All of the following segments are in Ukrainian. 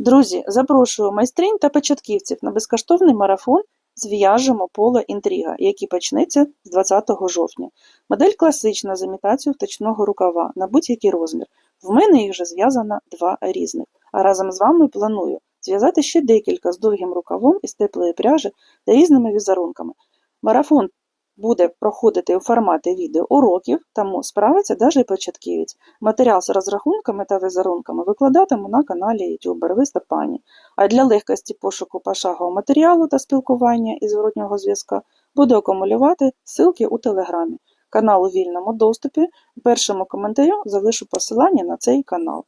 Друзі, запрошую майстринь та початківців на безкоштовний марафон «Зв'яжемо поле інтрига», який почнеться з 20 жовтня. Модель класична з імітацією вточного рукава на будь-який розмір. В мене їх вже зв'язано два різних. А разом з вами планую зв'язати ще декілька з довгим рукавом із теплої пряжі та різними візерунками. Марафон буде проходити у форматі відеоуроків, тому справиться навіть початківець. Матеріал з розрахунками та візерунками викладатиму на каналі YouTube Барвиста Пані. А для легкості пошуку пошагового матеріалу та спілкування і зворотнього зв'язка буду акумулювати ссылки у Телеграмі. Канал у вільному доступі. В першому коментарю залишу посилання на цей канал.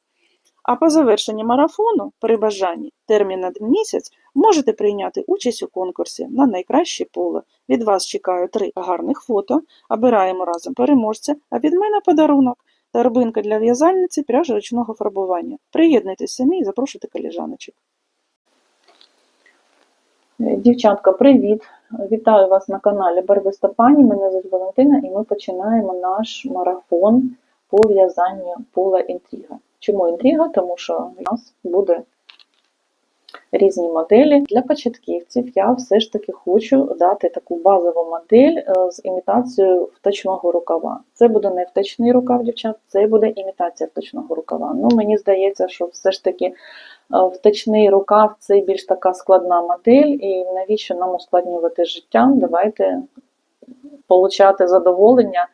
А по завершенні марафону, при бажанні, термін на місяць, можете прийняти участь у конкурсі на найкраще поле. Від вас чекаю три гарних фото, обираємо разом переможця, а від мене подарунок торбинка для в'язальниці пряжа ручного фарбування. Приєднуйтесь самі і запрошуйте коліжаночок. Е, Дівчатка, привіт! Вітаю вас на каналі Барвиста Пані. Мене звуть Валентина і ми починаємо наш марафон по в'язанню пола інтрига. Чому інтрига? Тому що у нас буде різні моделі. Для початківців я все ж таки хочу дати таку базову модель е, з імітацією вточного рукава. Це буде не вточний рукав, дівчат, це буде імітація вточного рукава. Ну, мені здається, що все ж таки. Е, Вточний рукав це більш така складна модель, і навіщо нам ускладнювати життя? Давайте получати задоволення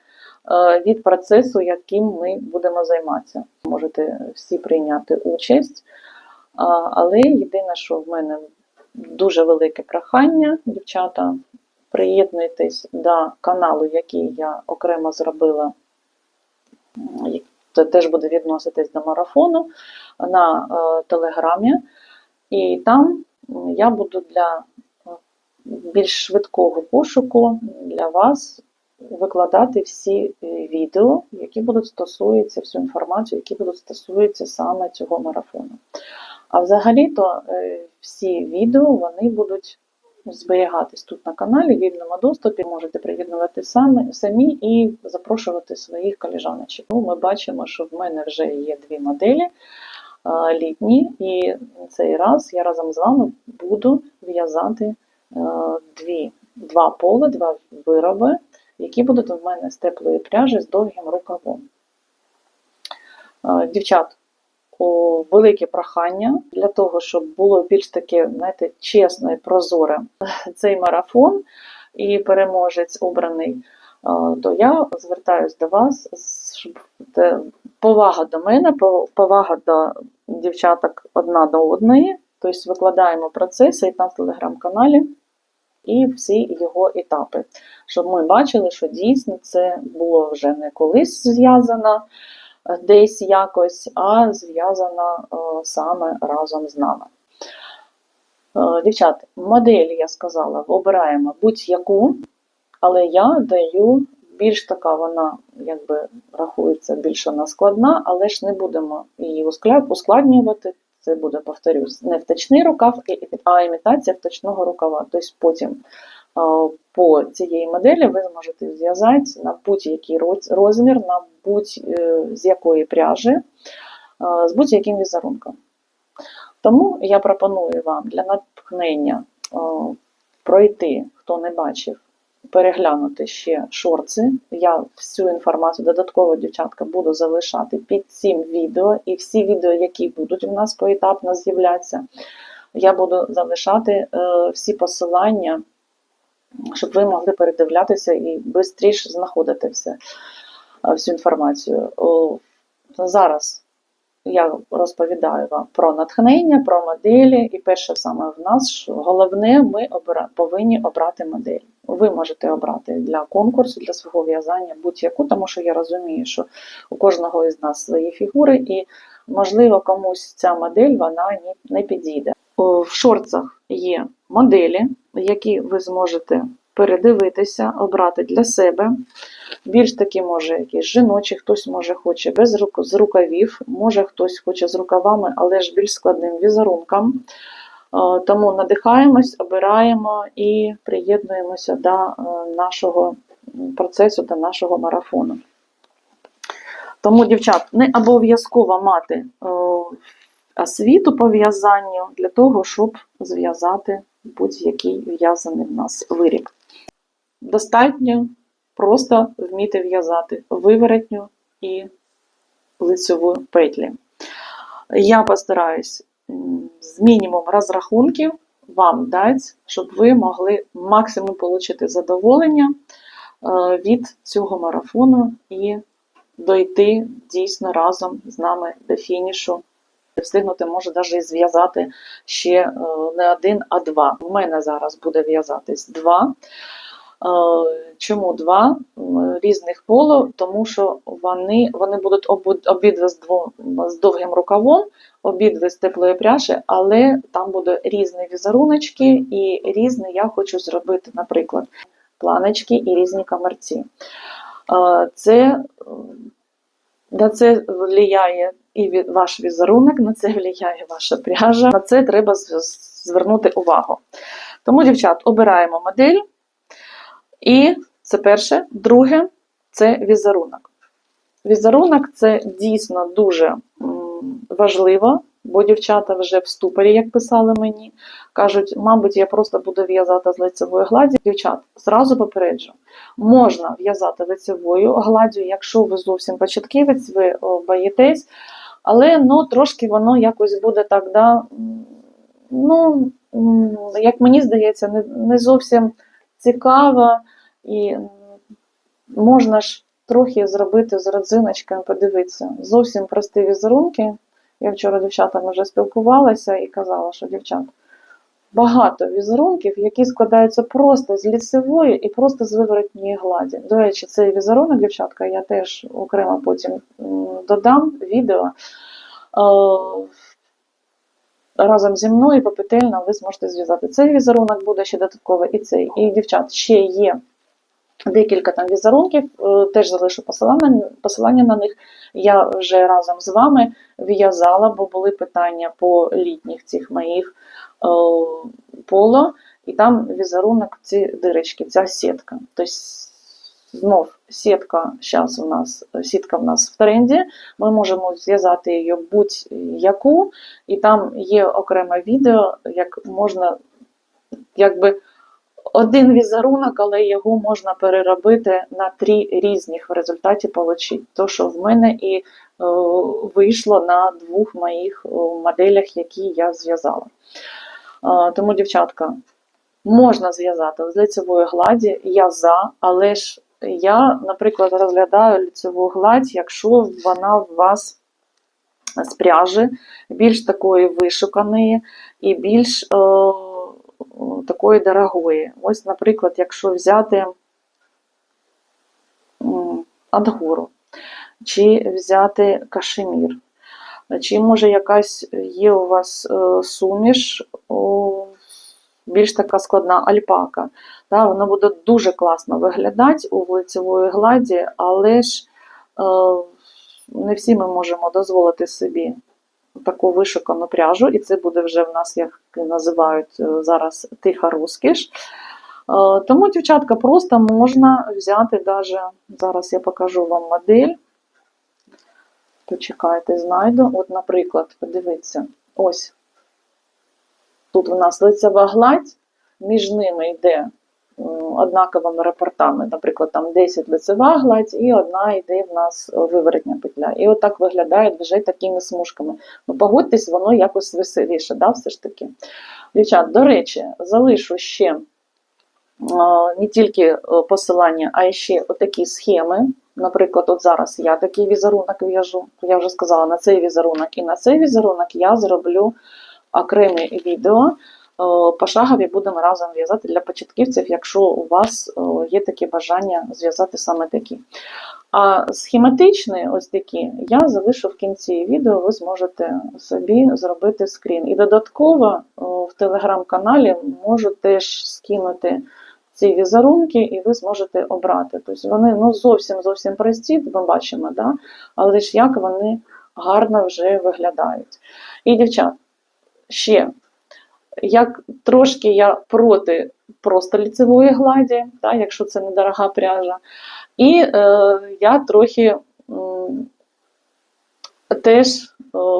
е, від процесу, яким ми будемо займатися. Можете всі прийняти участь, але єдине, що в мене дуже велике прохання, дівчата, приєднуйтесь до каналу, який я окремо зробила. Це теж буде відноситись до марафону на е, телеграмі, і там я буду для більш швидкого пошуку для вас викладати всі е, відео, які будуть стосуються всю інформацію, які будуть стосуються саме цього марафону. А взагалі-то е, всі відео вони будуть зберігатись тут на каналі в вільному доступі. Можете приєднувати самі, самі і запрошувати своїх коліжаночок. Ну, ми бачимо, що в мене вже є дві моделі літні, і цей раз я разом з вами буду в'язати е, дві, два поли, два вироби, які будуть у мене з теплої пряжі з довгим рукавом. Е, Дівчат, о, велике прохання для того, щоб було більш таке, знаєте, чесно і прозоре цей марафон і переможець обраний, то я звертаюсь до вас, щоб повага до мене, повага до дівчаток одна до одної. Тобто викладаємо процеси і там в телеграм-каналі і всі його етапи, щоб ми бачили, що дійсно це було вже не колись зв'язано десь якось, а зв'язано е, саме разом з нами. Е, Дівчата, модель, я сказала, обираємо будь-яку, але я даю більш така вона якби рахується більш вона складна, але ж не будемо її ускладнювати. Це буде, повторюсь, не вточний рукав, а імітація вточного рукава. Тобто потім по цієї моделі ви зможете зв'язати на будь-який розмір, на будь-з якої пряжі, е, з будь-яким візерунком. Тому я пропоную вам для натхнення е, пройти, хто не бачив, переглянути ще шорти. Я всю інформацію додатково, дівчатка, буду залишати під цим відео, і всі відео, які будуть у нас поетапно з'являтися, я буду залишати е, всі посилання, щоб ви могли передивлятися і швидше знаходити все, е, всю інформацію. Зараз я розповідаю вам про натхнення, про моделі, і перше саме в нас що головне, ми обира, повинні обрати модель. Ви можете обрати для конкурсу, для свого в'язання будь-яку, тому що я розумію, що у кожного із нас свої фігури, і можливо комусь ця модель вона не, не підійде. В шорцах є моделі, які ви зможете передивитися, обрати для себе. Більш такі, може, якісь жіночі, хтось може хоче без з рукавів, може хтось хоче з рукавами, але ж більш складним візерунком. Е, Тому надихаємось, обираємо і приєднуємося до е, нашого процесу, до нашого марафону. Тому, дівчат, не обов'язково мати е, освіту по в'язанню для того, щоб зв'язати будь-який в'язаний в нас виріб. Достатньо просто вміти в'язати виворотню і лицьову петлі. Я постараюсь з мінімум розрахунків вам дати, щоб ви могли максимум отримати задоволення е, від цього марафону і дойти дійсно разом з нами до фінішу. Встигнути може навіть зв'язати ще е, не один, а два. У мене зараз буде в'язатись два. Е, Чому два різних поло? Тому що вони, вони будуть обидва з, дво, з довгим рукавом, обидва з теплої пряжі, але там буде різні візеруночки і різні я хочу зробити, наприклад, планочки і різні камерці. Е, Це е, на це впливає і ваш візерунок, на це впливає ваша пряжа. На це треба звернути увагу. Тому, дівчат, обираємо модель. І це перше. Друге це візерунок. Візерунок це дійсно дуже важливо, бо дівчата вже в ступорі, як писали мені, кажуть, мабуть, я просто буду в'язати з лицевої гладі. Дівчат, зразу попереджу, можна в'язати лицевою гладдю, якщо ви зовсім початківець, ви боїтесь, але ну, трошки воно якось буде так, да, ну, як мені здається, не, не зовсім цікаво і можна ж трохи зробити з родзиночками, подивитися. Зовсім прості візерунки. Я вчора дівчатами вже спілкувалася і казала, що дівчат, багато візерунків, які складаються просто з лісової і просто з виворотньої гладі. До речі, цей візерунок, дівчатка, я теж окремо потім додам відео. Е, Разом зі мною попетельно ви зможете зв'язати цей візерунок, буде ще додатково і цей. І дівчат ще є декілька там візерунків, е, теж залишу посилання, посилання на них. Я вже разом з вами в'язала, бо були питання по літніх цих моїх е, поло, і там візерунок ці дирочки, ця сітка. Тобто знов сітка зараз у нас сітка в нас в тренді. Ми можемо зв'язати її будь-яку, і там є окреме відео, як можна якби один візерунок, але його можна переробити на три різних в результаті получить. То, що в мене і е, вийшло на двох моїх е, моделях, які я зв'язала. Е, тому, дівчатка, можна зв'язати з лицевої гладі, я за, але ж я, наприклад, розглядаю лицеву гладь, якщо вона у вас з пряжі, більш такої вишуканої і більш е, такої дорогої. Ось, наприклад, якщо взяти ангору, чи взяти кашемір, чи може якась є у вас е, суміш, більш така складна альпака. Та, вона буде дуже класно виглядати у лицевої гладі, але ж е, не всі ми можемо дозволити собі таку вишукану пряжу, і це буде вже в нас, як називають е, зараз, тиха розкіш. Е, Тому, дівчатка, просто можна взяти даже, зараз я покажу вам модель. Почекайте, знайду. От, наприклад, подивіться, ось тут у нас лицева гладь, між ними йде однаковими рапортами, наприклад, там 10 лицева гладь і одна йде в нас виворотня петля. І отак виглядає вже такими смужками. Ну, погодьтесь, воно якось веселіше, да, все ж таки. Дівчат, до речі, залишу ще е, не тільки е, посилання, а ще отакі схеми. Наприклад, от зараз я такий візерунок в'яжу. Я вже сказала, на цей візерунок і на цей візерунок я зроблю окреме відео. Е, Пошагові будемо разом в'язати для початківців, якщо у вас е, є таке бажання зв'язати саме такі. А схематичні, ось такі, я залишу в кінці відео, ви зможете собі зробити скрін. І додатково е, в телеграм-каналі можу теж скинути ці візерунки, і ви зможете обрати. Тобто вони ну, зовсім зовсім прості, ми бачимо, да? але ж як вони гарно вже виглядають. І, дівчат, ще, як трошки я проти просто ліцевої гладі, да, якщо це недорога пряжа. І е, я трохи м, теж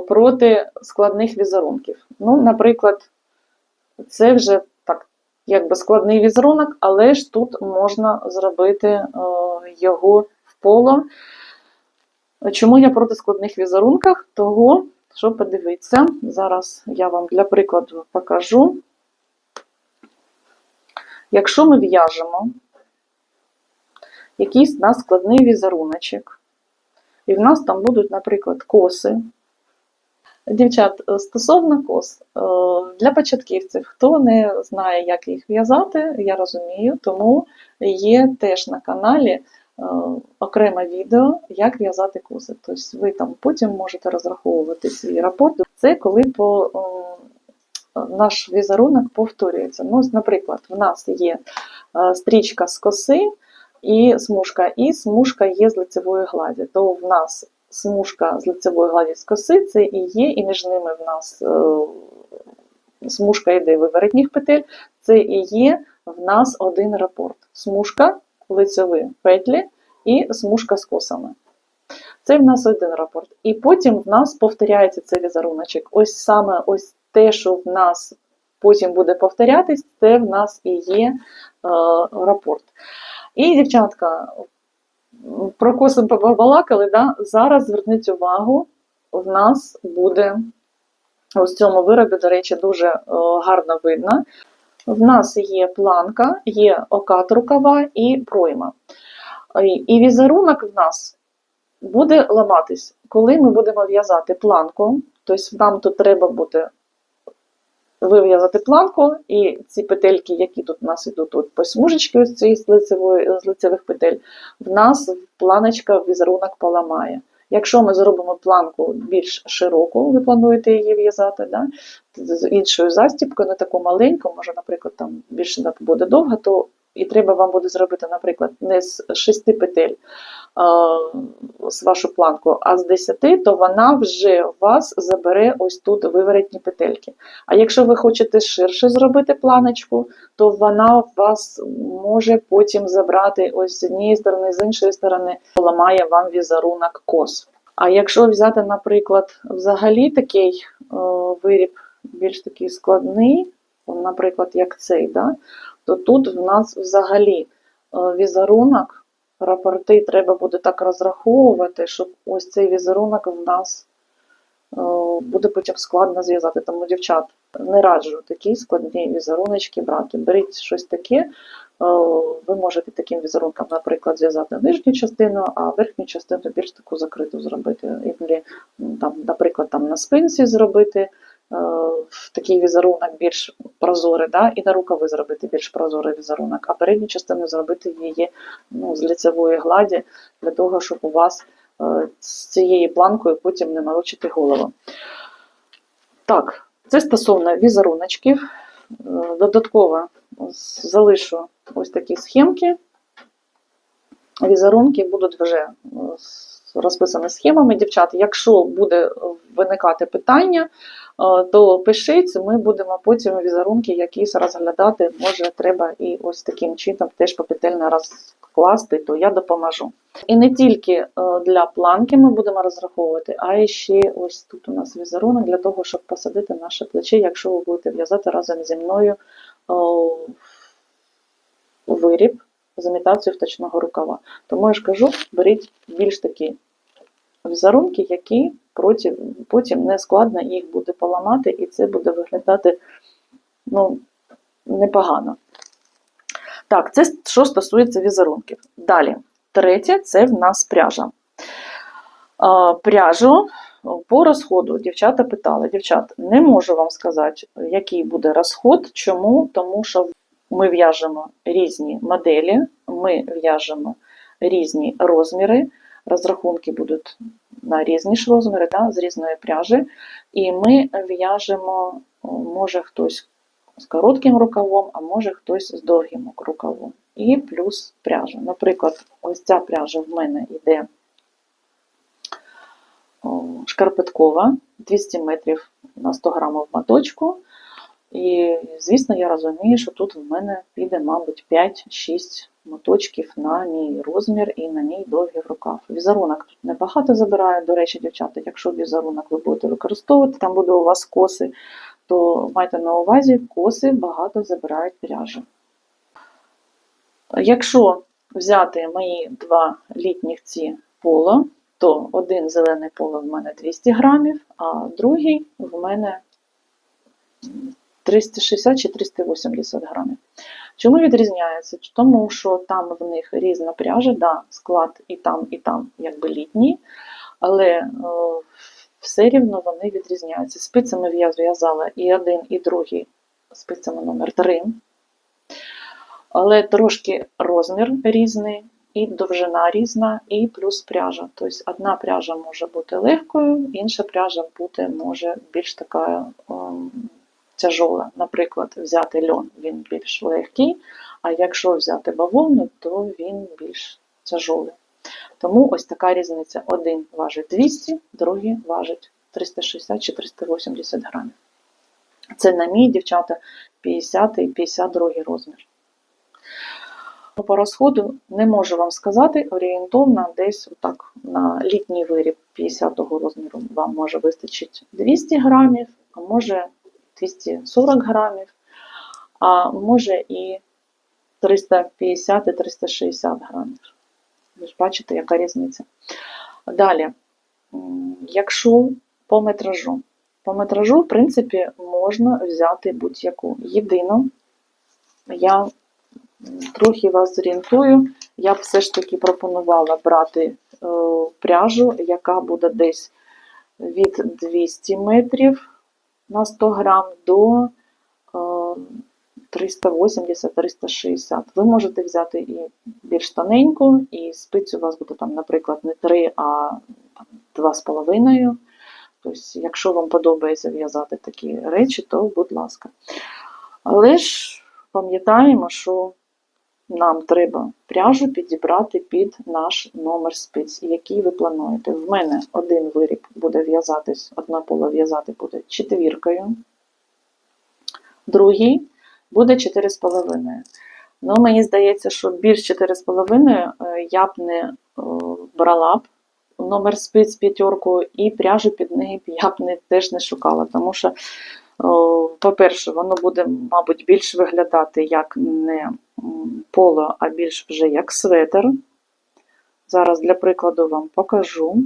проти складних візерунків. Ну, наприклад, це вже так, якби складний візерунок, але ж тут можна зробити е, його в поло. Чому я проти складних візерунків? Того, що подивіться, зараз я вам для прикладу покажу. Якщо ми в'яжемо якийсь у нас складний візеруночок, і в нас там будуть, наприклад, коси. Дівчат, е, стосовно кос, е, для початківців, хто не знає, як їх в'язати, я розумію, тому є теж на каналі окреме відео, як в'язати коси. Тобто ви там потім можете розраховувати свій рапорт. Це коли по, е, наш візерунок повторюється. Ну, наприклад, в нас є е, стрічка з коси і смужка, і смужка є з лицевої гладі. То в нас смужка з лицевої гладі з коси, це і є, і між ними в нас е, смужка йде виворотніх петель, це і є в нас один рапорт. Смужка, лицеві петлі і смужка з косами. Це в нас один рапорт. І потім в нас повторяється цей візеруночок. Ось саме ось те, що в нас потім буде повторятись, це в нас і є е, рапорт. І, дівчатка, про коси побалакали, да? зараз зверніть увагу, в нас буде ось в цьому виробі, до речі, дуже е, гарно видно. В нас є планка, є окат рукава і пройма. І, і візерунок в нас буде ламатись, коли ми будемо в'язати планку, тобто нам тут треба буде вив'язати планку, і ці петельки, які тут у нас йдуть тут по смужечки ось цієї з, з лицевих петель, в нас планочка візерунок поламає. Якщо ми зробимо планку більш широку, ви плануєте її в'язати, да? з іншою застіпкою, не таку маленьку, може, наприклад, там більше буде довга, то і треба вам буде зробити, наприклад, не з шести петель а, з вашу планку, а з 10, то вона вже вас забере ось тут виворотні петельки. А якщо ви хочете ширше зробити планочку, то вона вас може потім забрати ось з однієї сторони, з іншої сторони, поламає вам візерунок кос. А якщо взяти, наприклад, взагалі такий о, виріб більш такий складний, наприклад, як цей, да, то тут в нас взагалі е, візерунок, рапорти треба буде так розраховувати, щоб ось цей візерунок в нас е, буде потім складно зв'язати. Тому, дівчат, не раджу такі складні візеруночки брати. Беріть щось таке. е, Ви можете таким візерунком, наприклад, зв'язати нижню частину, а верхню частину більш таку закриту зробити. М, там, наприклад, там на спинці зробити такий візерунок більш прозорий, да? і на рукави зробити більш прозорий візерунок, а передню частину зробити її ну, з лицевої гладі, для того, щоб у вас е, з цією планкою потім не морочити голову. Так, це стосовно візеруночків. Е, Додатково залишу ось такі схемки. Візерунки будуть вже е, розписані схемами. Дівчата, якщо буде виникати питання, е, то пишіть, ми будемо потім візерунки якісь розглядати. Може, треба і ось таким чином теж попетельно розкласти, то я допоможу. І не тільки е, для планки ми будемо розраховувати, а і ще ось тут у нас візерунок для того, щоб посадити наше плече, якщо ви будете в'язати разом зі мною виріб з імітацією вточного рукава. Тому я ж кажу, беріть більш такі візерунки, які потім не складно їх буде поламати, і це буде виглядати ну, непогано. Так, це що стосується візерунків. Далі, третє це в нас пряжа. Пряжу по розходу дівчата питали. Дівчат, не можу вам сказати, який буде розход. Чому? Тому що ми в'яжемо різні моделі, ми в'яжемо різні розміри, розрахунки будуть на різні ж розміри, да, з різної пряжі. І ми в'яжемо, може хтось з коротким рукавом, а може хтось з довгим рукавом. І плюс пряжа. Наприклад, ось ця пряжа в мене йде шкарпеткова 200 метрів на 100 грамів моточку. І, звісно, я розумію, що тут в мене піде, мабуть, 5-6 моточків на мій розмір і на мій довгий рукав. Візерунок тут небагато забирає. До речі, дівчата, якщо візерунок ви будете використовувати, там буде у вас коси, то майте на увазі, коси багато забирають пряжі. Якщо взяти мої два літніх ці поло, то один зелений поло в мене 200 грамів, а другий в мене 360 чи 380 грамів. Чому відрізняється? Тому що там в них різна пряжа, да, склад і там, і там якби літній, але е, все рівно вони відрізняються. Спицями я зв'язала і один, і другий спицями номер 3 але трошки розмір різний, і довжина різна, і плюс пряжа. Тобто одна пряжа може бути легкою, інша пряжа бути може більш така ем, тяжола. Наприклад, взяти льон, він більш легкий, а якщо взяти бавовну, то він більш тяжолий. Тому ось така різниця. Один важить 200, другий важить 360 чи 380 грамів. Це на мій, дівчата, 50 і 52 розмір. Ну, По розходу не можу вам сказати, орієнтовно десь так на літній виріб 50-го розміру вам може вистачить 200 грамів, а може 240 грамів, а може і 350 і 360 грамів. Ви ж бачите, яка різниця. Далі, якщо по метражу, по метражу, в принципі, можна взяти будь-яку. Єдину, я трохи вас зорієнтую, я б все ж таки пропонувала брати е, пряжу, яка буде десь від 200 метрів на 100 грам до е, 380-360. Ви можете взяти і більш тоненьку, і спиць у вас буде там, наприклад, не 3, а 2,5. Тобто, якщо вам подобається в'язати такі речі, то будь ласка. Але ж пам'ятаємо, що нам треба пряжу підібрати під наш номер спиць, який ви плануєте. В мене один виріб буде в'язатись, одна пола в'язати буде четвіркою, другий буде 4,5. Ну, мені здається, що більш 4,5 е, я б не е, брала б номер спиць п'ятерку і пряжу під неї я б не, теж не шукала, тому що, по-перше, воно буде, мабуть, більш виглядати як не поло, а більш вже як светр. Зараз для прикладу вам покажу.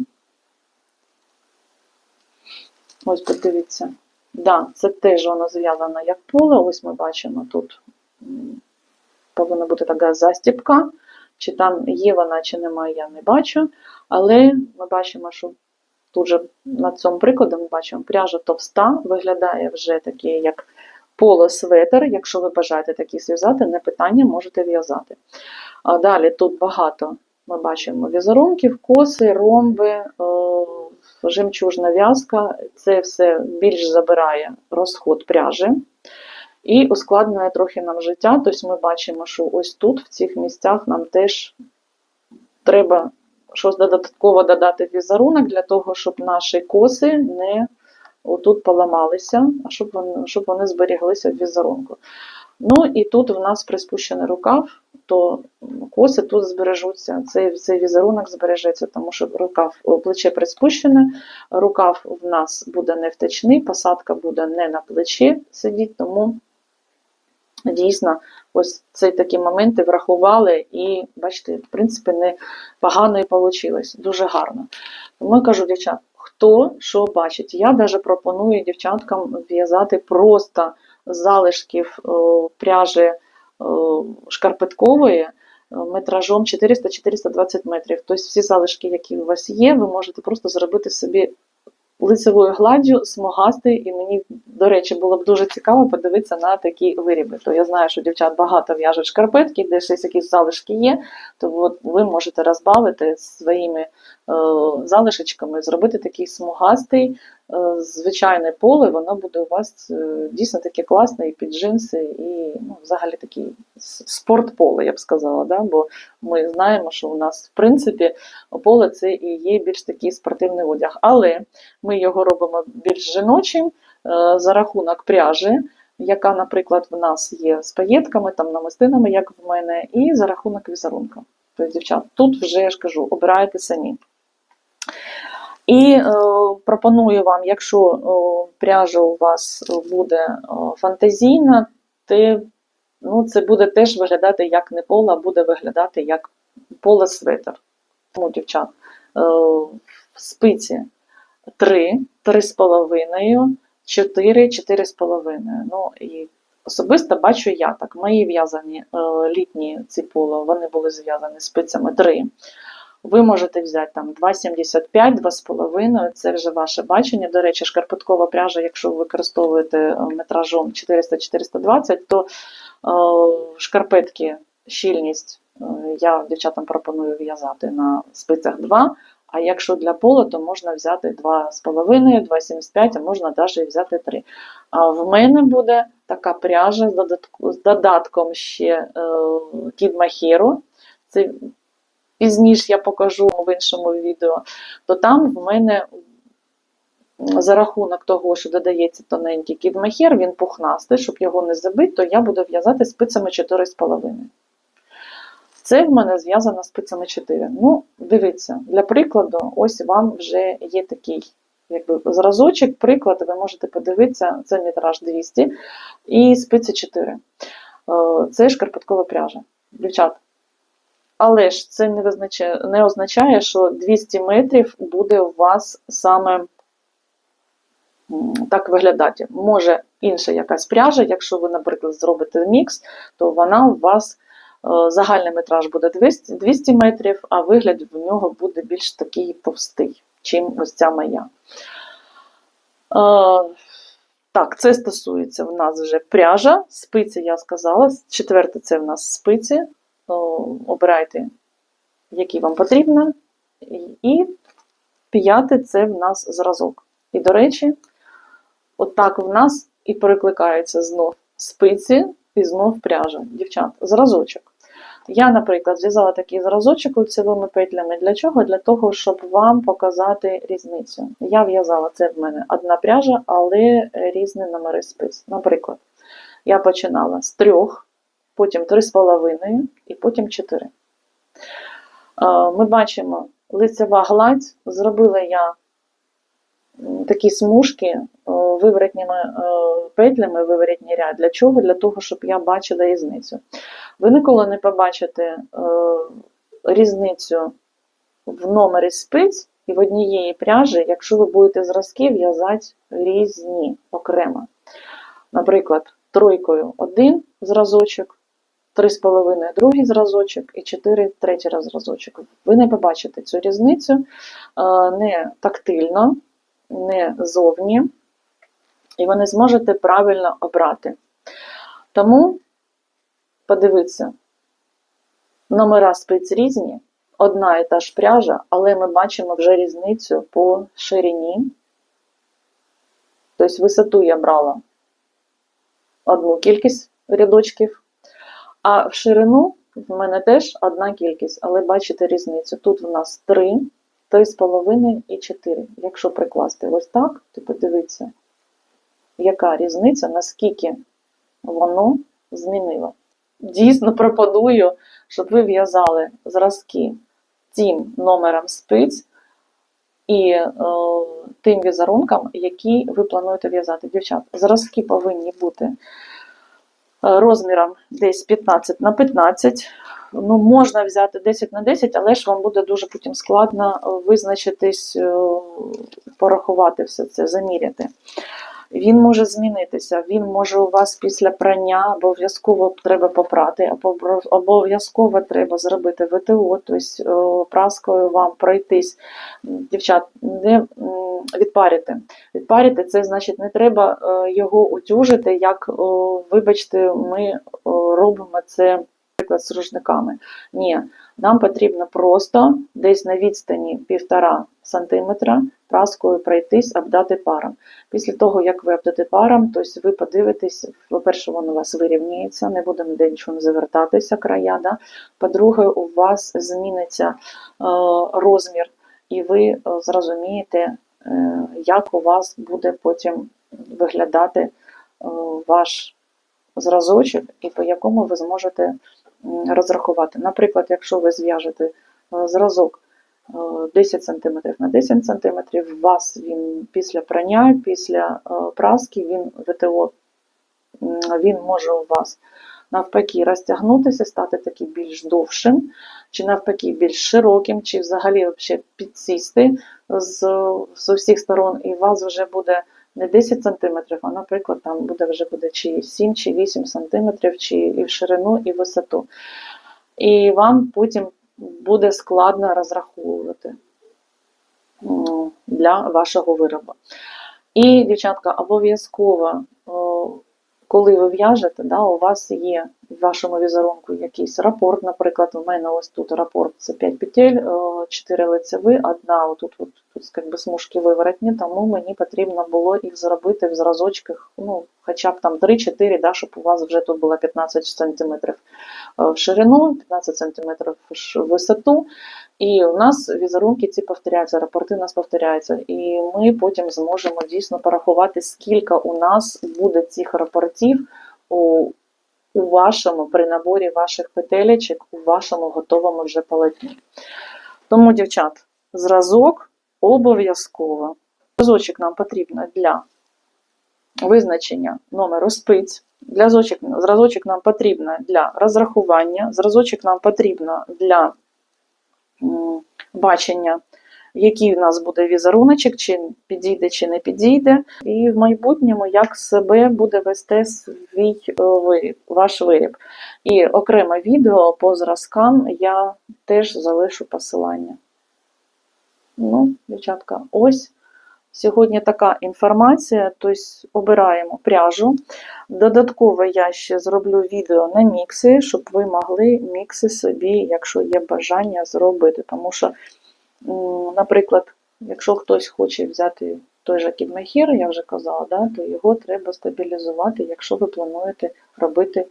Ось подивіться. Да, це теж воно зв'язано як поло. Ось ми бачимо тут повинна бути така застіпка. Чи там є вона, чи немає, я не бачу. Але ми бачимо, що тут же на цьому прикладі ми бачимо, пряжа товста, виглядає вже такий, як полосветер. Якщо ви бажаєте такий зв'язати, не питання, можете в'язати. А далі тут багато ми бачимо візерунків, коси, ромби, е, жемчужна в'язка. Це все більш забирає розход пряжі. І ускладнює трохи нам життя. Тобто ми бачимо, що ось тут, в цих місцях, нам теж треба щось додатково додати візерунок для того, щоб наші коси не отут поламалися, а щоб вони, щоб вони зберіглися в візерунку. Ну і тут в нас приспущений рукав, то коси тут збережуться, цей, цей візерунок збережеться, тому що рукав, плече приспущене, рукав в нас буде не втечний, посадка буде не на плечі сидіти, тому дійсно ось ці такі моменти врахували і, бачите, в принципі, не погано і вийшло, дуже гарно. Тому я кажу, дівчат, хто що бачить, я навіть пропоную дівчаткам в'язати просто з залишків е, пряжі е, шкарпеткової е, метражом 400-420 метрів. Тобто всі залишки, які у вас є, ви можете просто зробити собі лицевою гладдю смугастий, і мені, до речі, було б дуже цікаво подивитися на такі виріби. То я знаю, що дівчат багато в'яжуть шкарпетки, де щось якісь залишки є, то от ви можете розбавити своїми е, залишечками, зробити такий смугастий, звичайне поле, воно буде у вас е, дійсно таке класне і під джинси, і ну, взагалі такий спортполе, я б сказала. Да? Бо ми знаємо, що у нас, в принципі, поле це і є більш такий спортивний одяг. Але ми його робимо більш жіночим е, за рахунок пряжі. яка, наприклад, в нас є з паєтками, там намистинами, як в мене, і за рахунок візерунка. Тобто, дівчат, тут вже я ж кажу, обирайте самі. І е, пропоную вам, якщо о, пряжа у вас буде о, фантазійна, то ну, це буде теж виглядати як не поло, а буде виглядати як поло светр. Тому, дівчат, е, спиці 3, 3,5, 4, 4,5. Ну, і особисто бачу я так. Мої в'язані е, літні ці поло, вони були зв'язані спицями 3. Ви можете взяти там 2,75, 2,5, це вже ваше бачення. До речі, шкарпеткова пряжа, якщо ви використовуєте е, метражом 400-420, то е, шкарпетки щільність е, я дівчатам пропоную в'язати на спицях 2. А якщо для поло, то можна взяти 2,5, 2,75, а можна навіть взяти 3. А в мене буде така пряжа з, додатком ще е, Kid Це пізніше я покажу в іншому відео. То там в мене за рахунок того, що додається тоненький кідмахер, він пухнастий, щоб його не забити, то я буду в'язати спицями 4,5. Це в мене зв'язано спицями 4. Ну, дивіться, для прикладу, ось вам вже є такий якби, зразочок, приклад, ви можете подивитися, це метраж 200 і спиці 4. Е, Це шкарпеткова пряжа. Дівчат, але ж це не, визначає, не означає, що 200 метрів буде у вас саме так виглядати. Може інша якась пряжа, якщо ви, наприклад, зробите мікс, то вона у вас е, загальний метраж буде 200, 200 метрів, а вигляд в нього буде більш такий товстий, чим ось ця моя. Е, Так, це стосується в нас вже пряжа, спиці, я сказала. Четверте, це в нас спиці. О, Обирайте, які вам потрібно. І- п'яте це в нас зразок. І, до речі, отак в нас і перекликаються знов спиці і знов пряжа. Дівчат, зразочок. Я, наприклад, зв'язала такий зразочок лицевими петлями. Для чого? Для того, щоб вам показати різницю. Я в'язала це в мене одна пряжа, але різні номери спиць. Наприклад, я починала з трьох, потім три з половиною і потім чотири. Е, Ми бачимо лицева гладь. Зробила я такі смужки е, виворотніми е, петлями, виворотній ряд. Для чого? Для того, щоб я бачила різницю. Ви ніколи не побачите різницю в номері спиць і в однієї пряжі, якщо ви будете зразки в'язати різні окремо. Наприклад, тройкою один зразочок, три з половиною другий зразочок і чотири третій раз зразочок. Ви не побачите цю різницю е, не тактильно, не зовні, і ви не зможете правильно обрати. Тому подивіться, номера спиць різні, одна і та ж пряжа, але ми бачимо вже різницю по ширині. Тобто висоту я брала одну кількість рядочків, а в ширину в мене теж одна кількість, але бачите різницю. Тут в нас 3, 3,5 і 4. Якщо прикласти ось так, то подивіться, яка різниця, наскільки воно змінило. Дійсно пропоную, щоб ви в'язали зразки тим номером спиць і е, тим візерункам, які ви плануєте в'язати. Дівчат, зразки повинні бути розміром десь 15 на 15. Ну, можна взяти 10 на 10, але ж вам буде дуже потім складно е, визначитись, е, порахувати все це, заміряти. Він може змінитися, він може у вас після прання обов'язково треба попрати, або обов'язково треба зробити ВТО, тобто праскою вам пройтись. Дівчат, не відпарити. Відпарити це значить не треба е, його утюжити, як, вибачте, ми робимо це, наприклад, з рушниками. Ні, нам потрібно просто десь на відстані 1,5 см праскою пройтись, обдати паром. Після того, як ви обдати паром, тобто ви подивитесь, по-перше, воно у вас вирівнюється, не буде ніде нічого не завертатися края. Да? По-друге, у вас зміниться е, розмір, і ви е, зрозумієте, е, як у вас буде потім виглядати ваш зразочок і по якому ви зможете розрахувати. Наприклад, якщо ви зв'яжете зразок 10 см на 10 см, у вас він після прання, після е, праски, він ВТО, він може у вас навпаки розтягнутися, стати такий більш довшим, чи навпаки більш широким, чи взагалі підсісти з, з усіх сторон, і у вас вже буде не 10 см, а, наприклад, там буде вже буде чи 7 чи 8 см, чи і в ширину, і в висоту. І вам потім буде складно розраховувати для вашого виробу. І, дівчатка, обов'язково, коли ви в'яжете, да, у вас є в вашому візерунку якийсь рапорт. Наприклад, у мене ось тут рапорт це 5 петель, 4 лицеві, одна отут, от, тут як би, смужки виворотні, тому мені потрібно було їх зробити в зразочках, ну, хоча б там 3-4, да, щоб у вас вже тут було 15 см в ширину, 15 см в висоту. І у нас візерунки ці повторяються, рапорти у нас повторяються. І ми потім зможемо дійсно порахувати, скільки у нас буде цих рапортів у, у вашому при наборі ваших петелечок, у вашому готовому вже полотні. Тому, дівчат, зразок обов'язково. Зразочок нам потрібно для визначення номеру спиць. Для зразочок, зразочок нам потрібно для розрахування, зразочок нам потрібно для бачення, який у нас буде візеруночок, чи підійде, чи не підійде. І в майбутньому як себе буде вести свій е, виріб, ваш виріб. І окреме відео по зразкам я теж залишу посилання. Ну, дівчатка, ось. Сьогодні така інформація, тобто обираємо пряжу. Додатково я ще зроблю відео на мікси, щоб ви могли мікси собі, якщо є бажання, зробити. Тому що, наприклад, якщо хтось хоче взяти той же кідмехір, я вже казала, да, то його треба стабілізувати, якщо ви плануєте робити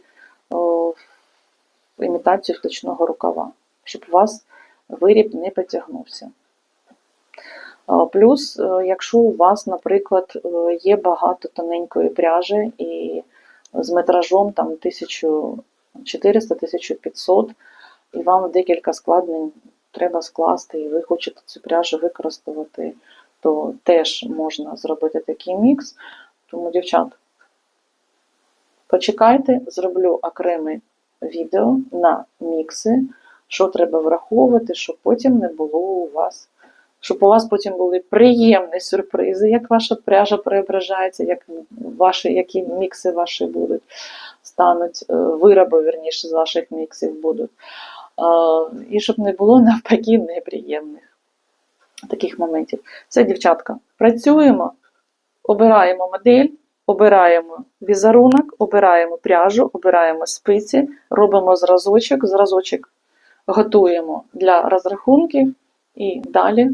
о, імітацію вточного рукава, щоб у вас виріб не потягнувся. Плюс, е, якщо у вас, наприклад, е, є багато тоненької пряжі і з метражом там 1400-1500, і вам декілька складнень треба скласти, і ви хочете цю пряжу використовувати, то теж можна зробити такий мікс. Тому, дівчат, почекайте, зроблю окреме відео на мікси, що треба враховувати, щоб потім не було у вас щоб у вас потім були приємні сюрпризи, як ваша пряжа преображається, як ваші, які мікси ваші будуть, стануть, е, вироби, верніше, з ваших міксів будуть. І щоб не було навпаки неприємних таких моментів. Все, дівчатка, працюємо, обираємо модель, обираємо візерунок, обираємо пряжу, обираємо спиці, робимо зразочок, зразочок готуємо для розрахунків. І далі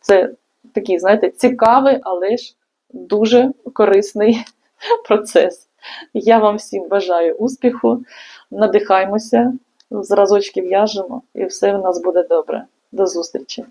це такий, знаєте, цікавий, але ж дуже корисний процес. Я вам всім бажаю успіху, надихаймося, зразочки в'яжемо, і все в нас буде добре. До зустрічі!